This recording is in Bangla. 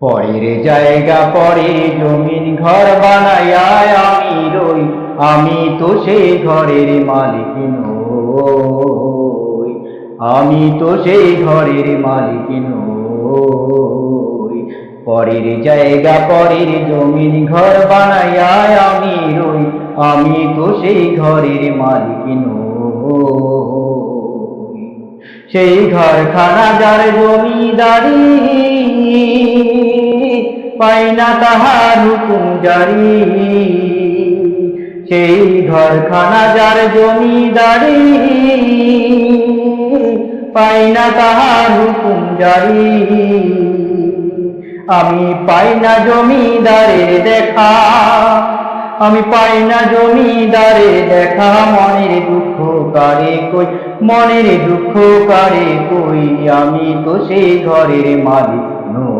পরের জায়গা পরে জমিন ঘর বানাইয়া আমি রই, আমি তো সেই ঘরের মালিক নই। আমি তো সেই ঘরের মালিক নই। পরের জায়গা পরের জমিন ঘর বানাইয়া আমি রই, আমি তো সেই ঘরের মালিক নই। সেই ঘরখানা যার জমিদারি পাই না তাহার হুকুম জারি। সেই ঘরখানা যার জমিদারি পাই না তাহার হুকুম জারি। আমি পাই না জমিদারের দেখা, আমি পাই না জমিদারে দেখা। মনের দুঃখ কারে কই, মনের দুঃখ কারে কই? আমি তো সেই ঘরের মালিক নই।